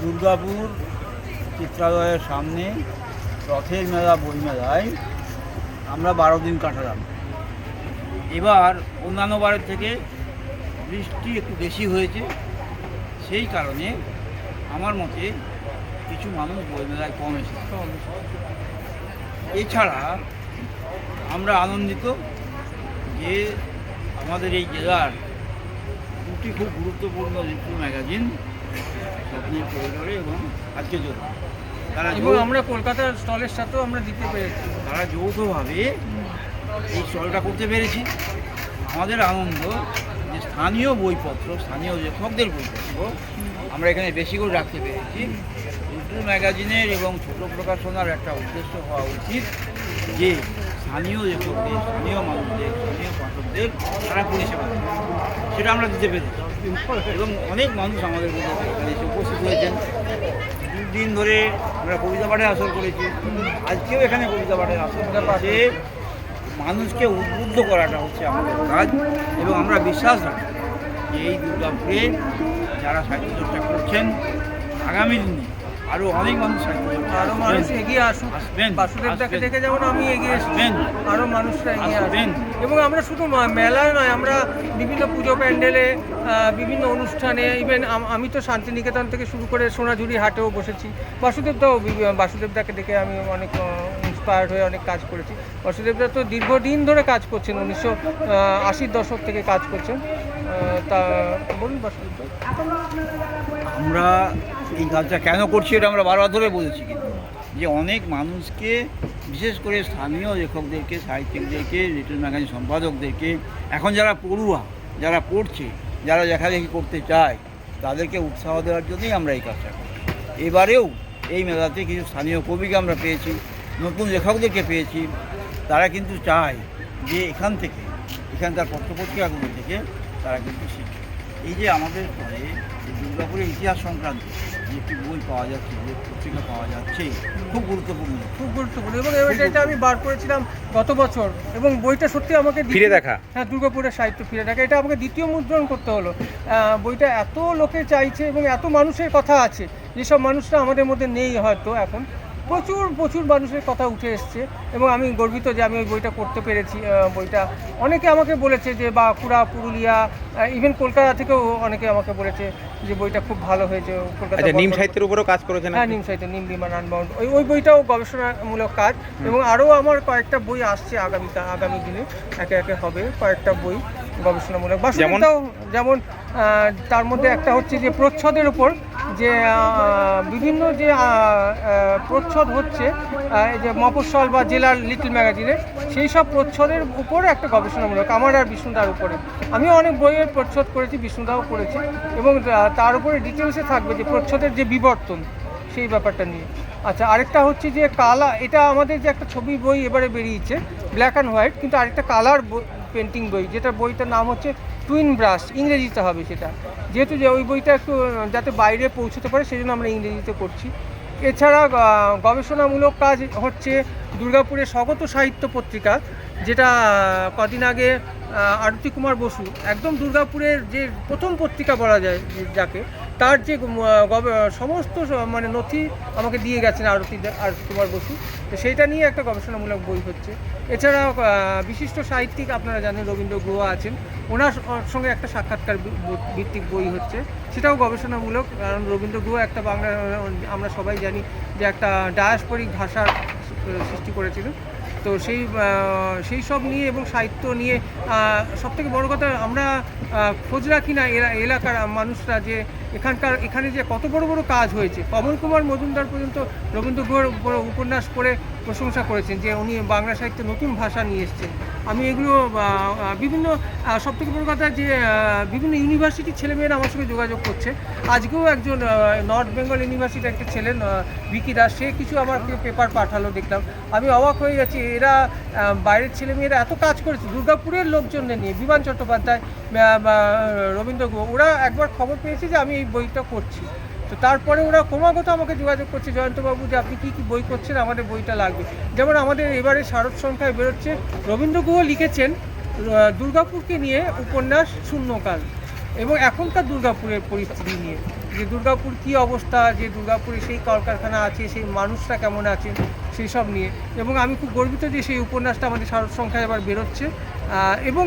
দুর্গাপুর চিত্রালয়ের সামনে রথের মেলা বইমেলায় আমরা বারো দিন কাটালাম। এবার অন্যান্য বারের থেকে বৃষ্টি একটু বেশি হয়েছে, সেই কারণে আমার মতে কিছু মানুষ বইমেলায় কম এসেছে। এছাড়া আমরা আনন্দিত যে আমাদের এই জেলার দুটি খুব গুরুত্বপূর্ণ ঋতু ম্যাগাজিন করিডোরে এবং আজকে জন্য তারা এবং আমরা কলকাতার স্টলের সাথেও আমরা দিতে পেরেছি। তারা যৌথভাবে এই স্টলটা করতে পেরেছি। আমাদের আনন্দ যে স্থানীয় বইপত্র স্থানীয় লেখকদের বইপত্র আমরা এখানে বেশি করে রাখতে পেরেছি। উর্দু ম্যাগাজিনের এবং ছোট প্রকাশনার একটা উদ্দেশ্য হওয়া উচিত যে স্থানীয় লেখকদের স্থানীয় মানুষদের স্থানীয় পাঠকদের তারা পরিষেবা সেটা আমরা দিতে পেরেছি। এবং অনেক মানুষ আমাদের এখানে এসে উপস্থিত হয়েছেন। দিন ধরে আমরা কবিতা পাঠে আসর করেছি। আজকেও এখানে কবিতা পাঠে আসর পাশে মানুষকে উদ্বুদ্ধ করাটা হচ্ছে আমাদের কাজ এবং আমরা বিশ্বাস রাখি যে এই দুর্গাপুরে যারা সাহিত্য চর্চা করছেন আগামী দিনে আরও অনেক মানুষ আরও মানুষ এগিয়ে আসুক। আসবেন, বাসুদেব দাকে আসবেন। দেখে যেমন আমি এগিয়ে আসবেন। আরও মানুষরা এগিয়ে আসবেন। এবং আমরা শুধু মেলায় নয় আমরা বিভিন্ন পুজো প্যান্ডেলে বিভিন্ন অনুষ্ঠানে ইভেন আমি তো শান্তিনিকেতন থেকে শুরু করে সোনাঝুরি হাটেও বসেছি। বাসুদেব দাও বাসুদেব দাকে দেখে আমি অনেক ইন্সপায়ার্ড হয়ে অনেক কাজ করেছি। বাসুদেব দা তো দীর্ঘদিন ধরে কাজ করছেন উনিশশো আশির দশক থেকে কাজ করছেন। তা আমরা এই কাজটা কেন করছি এটা আমরা বারবার ধরে বলেছি কিন্তু, যে অনেক মানুষকে, বিশেষ করে স্থানীয় লেখকদেরকে, সাহিত্যিকদেরকে, লিটল ম্যাগাজিন সম্পাদকদেরকে, এখন যারা পড়ুয়া, যারা পড়ছে, যারা লেখালেখি করতে চায়, তাদেরকে উৎসাহ দেওয়ার জন্যই আমরা এই কাজটা করি এবারেও এই মেলাতে কিছু স্থানীয় কবিকে আমরা পেয়েছি, নতুন লেখকদেরকে পেয়েছি। তারা কিন্তু চায় যে এখান থেকে, এখানকার পত্রপত্রিকাগুলো থেকে তারা কিন্তু শিখবে এই যে আমাদের পরে যে দুর্গাপুরের ইতিহাস সংক্রান্ত যে একটি বই পাওয়া যাচ্ছে যে পত্রিকা পাওয়া যাচ্ছে খুব গুরুত্বপূর্ণ। খুব গুরুত্বপূর্ণ এবং এবার এটা আমি বার করেছিলাম গত বছর এবং বইটা সত্যি আমাকে ফিরে দেখা। হ্যাঁ দুর্গাপুরের সাহিত্য ফিরে দেখা। এটা আমাকে দ্বিতীয় মুদ্রণ করতে হলো। বইটা এত লোকে চাইছে এবং এত মানুষের কথা আছে যেসব মানুষরা আমাদের মধ্যে নেই হয়তো এখন। প্রচুর প্রচুর মানুষের কথা উঠে এসছে এবং আমি গর্বিত যে আমি ওই বইটা করতে পেরেছি বইটা। অনেকে আমাকে বলেছে যে বাঁকুড়া পুরুলিয়া ইভেন কলকাতা থেকেও অনেকে আমাকে বলেছে যে বইটা খুব ভালো হয়েছে কলকাতা আচ্ছা নিম সাহিত্যের উপরও কাজ করেছেন হ্যাঁ নিম সাহিত্য নিম বিমান আনবাউন্ড ওই ওই বইটাও গবেষণামূলক কাজ এবং আরও আমার কয়েকটা বই আসছে আগামী আগামী দিনে একে একে হবে কয়েকটা বই। গবেষণামূলক বাসুদেবটাও যেমন? তার মধ্যে একটা হচ্ছে যে প্রচ্ছদের উপর যে বিভিন্ন যে প্রচ্ছদ হচ্ছে এই যে মফস্বল বা জেলার লিটল ম্যাগাজিনে সেই সব প্রচ্ছদের উপর একটা গবেষণামূলক। আমার আর বিষ্ণুদার উপরে। আমিও অনেক বইয়ের প্রচ্ছদ করেছি বিষ্ণুদাও করেছি এবং তার উপরে ডিটেলসে থাকবে যে প্রচ্ছদের যে বিবর্তন সেই ব্যাপারটা নিয়ে। আচ্ছা আরেকটা হচ্ছে যে কালা এটা আমাদের যে একটা ছবি বই এবারে বেরিয়েছে ব্ল্যাক অ্যান্ড হোয়াইট কিন্তু আরেকটা কালার পেন্টিং বই, যেটা বইটার নাম হচ্ছে টুইন ব্রাশ ইংরেজিতে হবে সেটা। যেহেতু যে ওই বইটা একটু, যাতে বাইরে পৌঁছতে পারে সেই জন্য আমরা ইংরেজিতে করছি। এছাড়া গবেষণামূলক কাজ হচ্ছে দুর্গাপুরের স্বগত সাহিত্য পত্রিকা, যেটা কদিন আগে আরতি কুমার বসু, একদম দুর্গাপুরের যে প্রথম পত্রিকা বলা যায়, যাকে তার যে সমস্ত মানে নথি আমাকে দিয়ে গেছেন আরতি আরতি কুমার বসু। তো সেইটা নিয়ে একটা গবেষণামূলক বই হচ্ছে। এছাড়া আহ, বিশিষ্ট সাহিত্যিক আপনারা জানেন রবীন্দ্র গুহা আছেন। ওনার সঙ্গে একটা সাক্ষাৎকার ভিত্তিক বই হচ্ছে। সেটাও গবেষণামূলক। কারণ রবীন্দ্র গুহা একটা বাংলা আমরা সবাই জানি যে একটা ডায়াস্পরিক ভাষার সৃষ্টি করেছিলেন তো সেই সেই সব নিয়ে এবং সাহিত্য নিয়ে সব থেকে বড় কথা আমরা খোঁজ রাখি না এলাকার মানুষরা যে এখানকার, এখানে যে কত বড় বড় কাজ হয়েছে কমল কুমার মজুমদার পর্যন্ত রবীন্দ্র গুহর উপর উপন্যাস করে প্রশংসা করেছেন যে উনি বাংলা সাহিত্যে নতুন ভাষা নিয়ে এসছেন। আমি এগুলো বিভিন্ন সব থেকে বড় কথা যে বিভিন্ন ইউনিভার্সিটির ছেলেমেয়েরা আমার সঙ্গে যোগাযোগ করছে। আজকেও একজন নর্থ বেঙ্গল ইউনিভার্সিটির একটা ছেলে বিকি দাস, সে কিছু আমার পেপার পাঠালো, দেখলাম। আমি অবাক হয়ে যাচ্ছি এরা বাইরের ছেলেমেয়েরা এত কাজ করেছে, দুর্গাপুরের লোকজনদের নিয়ে, বিমান চট্টোপাধ্যায় রবীন্দ্র ওরা একবার খবর পেয়েছে যে আমি এই বইটা করছি তো তারপরে ওরা ক্রমাগত আমাকে যোগাযোগ করছে, জয়ন্তবাবু, যে আপনি কী কী বই করছেন আমাদের বইটা লাগবে। যেমন আমাদের এবারে শারদ সংখ্যায় বেরোচ্ছে, রবীন্দ্র গুহ লিখেছেন দুর্গাপুরকে নিয়ে উপন্যাস শূন্যকাল। এবং এখনকার দুর্গাপুরের পরিস্থিতি নিয়ে, যে দুর্গাপুর কি অবস্থা, যে দুর্গাপুরে সেই কলকারখানা আছে, সেই মানুষরা কেমন আছেন সেই সব নিয়ে। এবং আমি খুব গর্বিত যে সেই উপন্যাসটা আমাদের শারদ সংখ্যায় এবার বেরোচ্ছে। এবং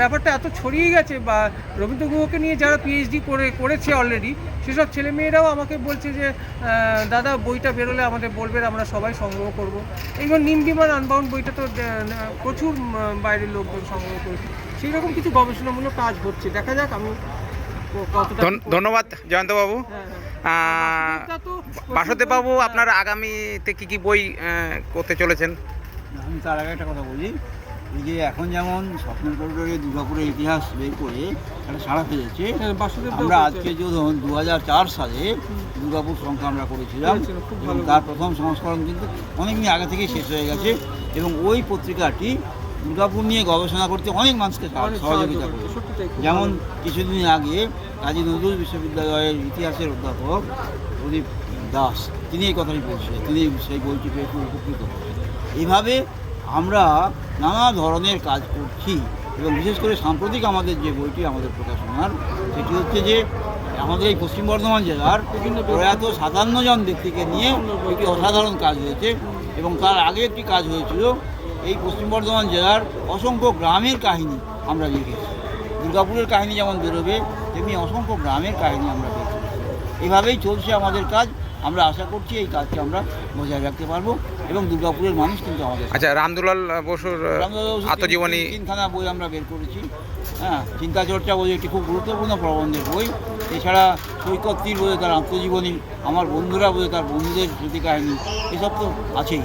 ব্যাপারটা এত ছড়িয়ে গেছে বা রবীন্দ্র গুহকে নিয়ে যারা পিএইচডি করে, করেছে অলরেডি সেসব ছেলেমেয়েরাও আমাকে বলছে যে দাদা, বইটা বেরোলে আমাদের বলবেন, আমরা সবাই সংগ্রহ করব। এবং নিমডিমার আনবাউন্ড বইটা তো প্রচুর বাইরের লোকজন সংগ্রহ করেছে। সেই রকম কিছু গবেষণামূলক কাজ হচ্ছে। দেখা যাক, আমি ধন্যবাদ জয়ন্তবাবু। হ্যাঁ, হ্যাঁ। বাসুদেববাবু আপনার আগামীতে কি কি বই করতে চলেছেন? আমি তার আগে একটা কথা বলি। এই যে এখন যেমন স্বপ্নের করিডোরে দুর্গাপুরের ইতিহাস বের করে একটা সাড়া ফেলেছে হ্যাঁ, আমরা। আজকে যখন দু হাজার চার সালে দুর্গাপুর সংখ্যা আমরা করেছিলাম তার প্রথম সংস্করণ কিন্তু অনেকদিন আগে থেকেই শেষ হয়ে গেছে এবং ওই পত্রিকাটি দুর্গাপুর নিয়ে গবেষণা করতে অনেক মানুষকে সহযোগিতা খুব যেমন কিছুদিন আগে কাজী নজরুল বিশ্ববিদ্যালয়ের ইতিহাসের অধ্যাপক প্রদীপ দাস তিনি এই কথাই বলছিলেন তিনি সেই বইটি পেয়ে খুব উপকৃত এইভাবে আমরা নানা ধরনের কাজ করছি এবং বিশেষ করে সাম্প্রতিক আমাদের যে বইটি আমাদের প্রকাশনার সেটি হচ্ছে যে আমাদের এই পশ্চিম বর্ধমান জেলার বিভিন্ন প্রয়াত সাতান্ন জন ব্যক্তিকে নিয়ে একটি অসাধারণ কাজ হয়েছে এবং তার আগে একটি কাজ হয়েছিল এই পশ্চিম বর্ধমান জেলার অসংখ্য গ্রামের কাহিনী আমরা লিখেছি দুর্গাপুরের কাহিনী যেমন বেরোবে তেমনি অসংখ্য গ্রামের কাহিনী আমরা পেয়েছি এভাবেই চলছে আমাদের কাজ। আমরা আশা করছি এই কাজকে আমরা বজায় রাখতে পারব এবং দুর্গাপুরের মানুষ কিন্তু আমাদের। আচ্ছা রামদুলাল বসুর আত্মজীবনী তিন- তিনখানা বই আমরা বের করেছি। হ্যাঁ চিন্তা চর্চা বই একটি খুব গুরুত্বপূর্ণ প্রবন্ধের বই। এছাড়া সৈকত তীর বলে তার আত্মজীবনী আমার বন্ধুরা বলে তার বন্ধুদের স্মৃতি কাহিনী এসব তো আছেই।